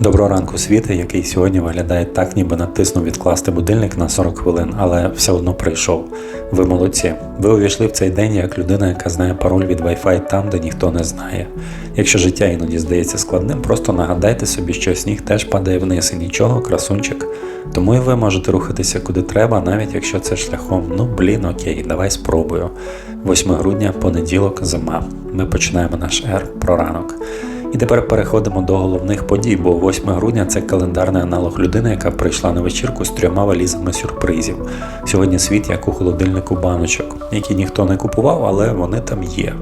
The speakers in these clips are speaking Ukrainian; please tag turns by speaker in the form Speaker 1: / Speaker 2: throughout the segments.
Speaker 1: Доброго ранку, світе, який сьогодні виглядає так, ніби натиснув відкласти будильник на 40 хвилин, але все одно прийшов. Ви молодці. Ви увійшли в цей день як людина, яка знає пароль від Wi-Fi там, де ніхто не знає. Якщо життя іноді здається складним, просто нагадайте собі, що сніг теж падає вниз і нічого, красунчик. Тому і ви можете рухатися куди треба, навіть якщо це шляхом, ну блін, окей, давай спробую. 8 грудня, понеділок, зима. Ми починаємо наш ер про ранок. І тепер переходимо до головних подій, бо 8 грудня це календарний аналог людини, яка прийшла на вечірку з трьома валізами сюрпризів. Сьогодні світ як у холодильнику баночок, які ніхто не купував, але вони там є.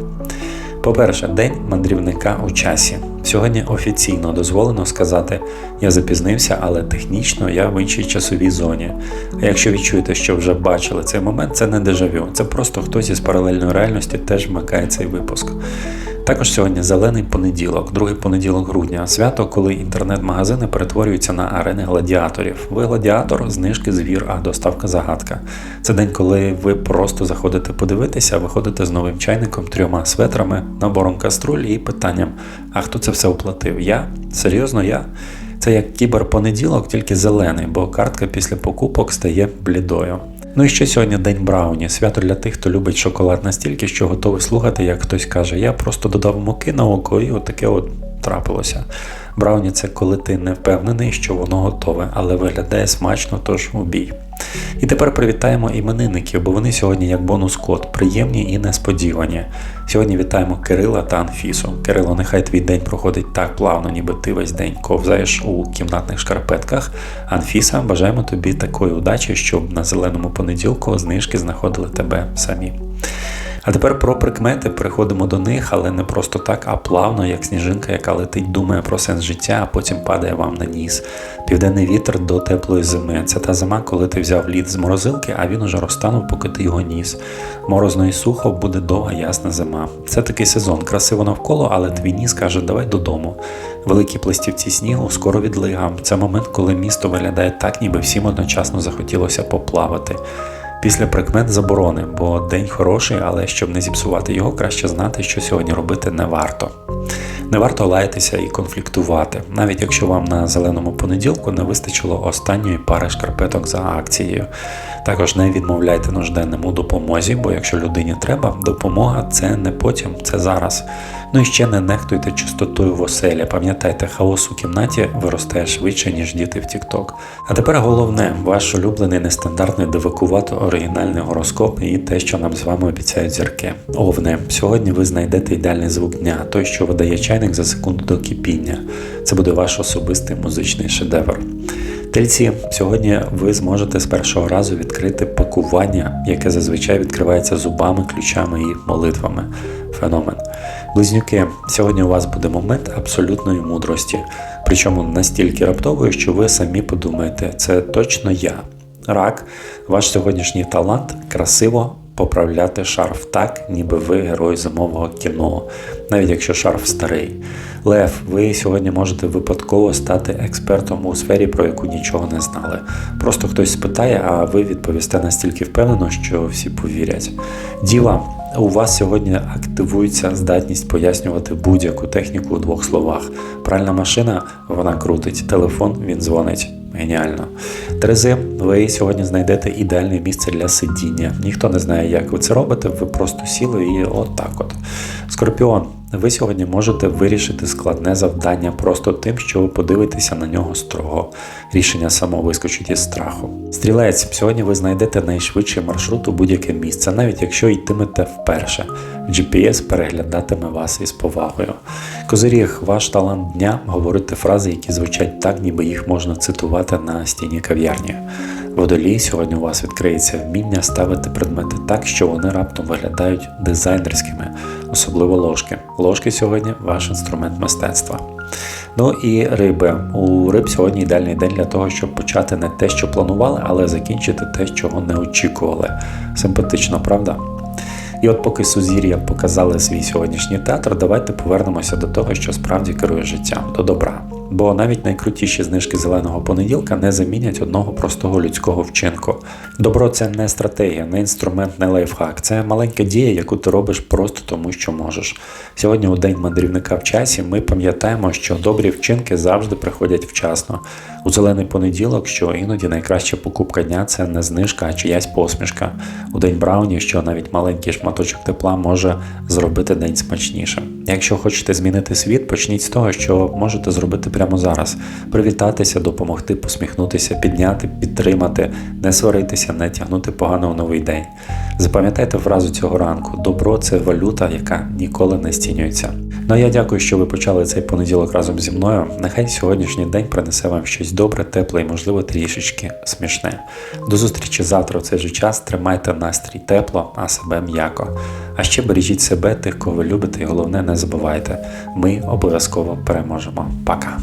Speaker 1: По-перше, день мандрівника у часі. Сьогодні офіційно дозволено сказати я запізнився, але технічно я в іншій часовій зоні. А якщо відчуєте, що вже бачили цей момент, це не дежавю, це просто хтось із паралельної реальності теж вмикає цей випуск. Також сьогодні зелений понеділок, другий понеділок грудня, свято, коли інтернет-магазини перетворюються на арени гладіаторів. Ви гладіатор, знижки звір, а доставка загадка. Це день, коли ви просто заходите подивитися, виходите з новим чайником, трьома светрами, набором каструль і питанням: а хто це все оплатив? Я? Серйозно, я? Це як кіберпонеділок, тільки зелений, бо картка після покупок стає блідою. Ну і ще сьогодні день Брауні, свято для тих, хто любить шоколад настільки, що готовий слухати, як хтось каже, я просто додав муки на око і отаке от трапилося. Брауні це коли ти не впевнений, що воно готове, але виглядає смачно, тож убій. І тепер привітаємо іменинників, бо вони сьогодні як бонус код, приємні і несподівані. Сьогодні вітаємо Кирила та Анфісу. Кирило, нехай твій день проходить так плавно, ніби ти весь день ковзаєш у кімнатних шкарпетках. Анфіса, бажаємо тобі такої удачі, щоб на зеленому понеділку знижки знаходили тебе самі. А тепер про прикмети переходимо до них, але не просто так, а плавно, як сніжинка, яка летить, думає про сенс життя, а потім падає вам на ніс. Південний вітер до теплої зими. Це та зима, коли ти взяв лід з морозилки, а він уже розтанув, поки ти його ніс. Морозно і сухо буде довга ясна зима. Це такий сезон, красиво навколо, але твій ніс каже, давай додому. Великі пластівці снігу скоро відлига. Це момент, коли місто виглядає так, ніби всім одночасно захотілося поплавати. Після прикмет заборони, бо день хороший, але щоб не зіпсувати його, краще знати, що сьогодні робити не варто. Не варто лаятися і конфліктувати, навіть якщо вам на зеленому понеділку не вистачило останньої пари шкарпеток за акцією. Також не відмовляйте нужденним у допомозі, бо якщо людині треба, допомога це не потім, це зараз. Ну і ще не нехтуйте чистотою в оселі. Пам'ятайте, хаос у кімнаті виростає швидше, ніж діти в TikTok. А тепер головне, ваш улюблений нестандартний дивакувато оригінальний гороскоп і те, що нам з вами обіцяють зірки. Овне, сьогодні ви знайдете ідеальний звук дня, той, що видає чайник за секунду до кипіння. Це буде ваш особистий музичний шедевр. Тельці, сьогодні ви зможете з першого разу відкрити пакування, яке зазвичай відкривається зубами, ключами і молитвами. Феномен. Близнюки, сьогодні у вас буде момент абсолютної мудрості, причому настільки раптової, що ви самі подумаєте, це точно я. Рак, ваш сьогоднішній талант красиво поправляти шарф так, ніби ви герой зимового кіно, навіть якщо шарф старий. Лев, ви сьогодні можете випадково стати експертом у сфері, про яку нічого не знали. Просто хтось спитає, а ви відповісте настільки впевнено, що всі повірять. Діва, у вас сьогодні активується здатність пояснювати будь-яку техніку у двох словах. Пральна машина вона крутить, телефон він дзвонить. Геніально. Терези, ви сьогодні знайдете ідеальне місце для сидіння. Ніхто не знає, як ви це робите, ви просто сіли і от от. Скорпіон, ви сьогодні можете вирішити складне завдання просто тим, що ви подивитеся на нього строго. Рішення само вискочить із страху. Стрілець, сьогодні ви знайдете найшвидший маршрут у будь-яке місце, навіть якщо йтимете вперше. GPS переглядатиме вас із повагою. Козиріг, ваш талант дня говорити фрази, які звучать так, ніби їх можна цитувати на стіні кав'ярні. Водолій сьогодні у вас відкриється вміння ставити предмети так, що вони раптом виглядають дизайнерськими, особливо ложки. Ложки сьогодні ваш інструмент мистецтва. Ну і риби. У риб сьогодні ідеальний день для того, щоб почати не те, що планували, але закінчити те, чого не очікували. Симпатично, правда? І от поки сузір'я показали свій сьогоднішній театр, давайте повернемося до того, що справді керує життям, до добра. Бо навіть найкрутіші знижки зеленого понеділка не замінять одного простого людського вчинку. Добро це не стратегія, не інструмент, не лайфхак. Це маленька дія, яку ти робиш просто тому, що можеш. Сьогодні, у день мандрівника в часі, ми пам'ятаємо, що добрі вчинки завжди приходять вчасно. У зелений понеділок, що іноді найкраща покупка дня це не знижка, а чиясь посмішка. У день Брауні, що навіть маленький шматочок тепла може зробити день смачнішим. Якщо хочете змінити світ, почніть з того, що можете зробити прямо зараз: привітатися, допомогти, посміхнутися, підняти, підтримати, не сваритися, не тягнути погано у новий день. Запам'ятайте фразу цього ранку: добро це валюта, яка ніколи не стінюється. Ну а я дякую, що ви почали цей понеділок разом зі мною. Нехай сьогоднішній день принесе вам щось добре, тепле і, можливо, трішечки смішне. До зустрічі завтра в цей же час. Тримайте настрій тепло, а себе м'яко. А ще бережіть себе, тих, кого ви любите, і головне, не забувайте. Ми обов'язково переможемо. Пока!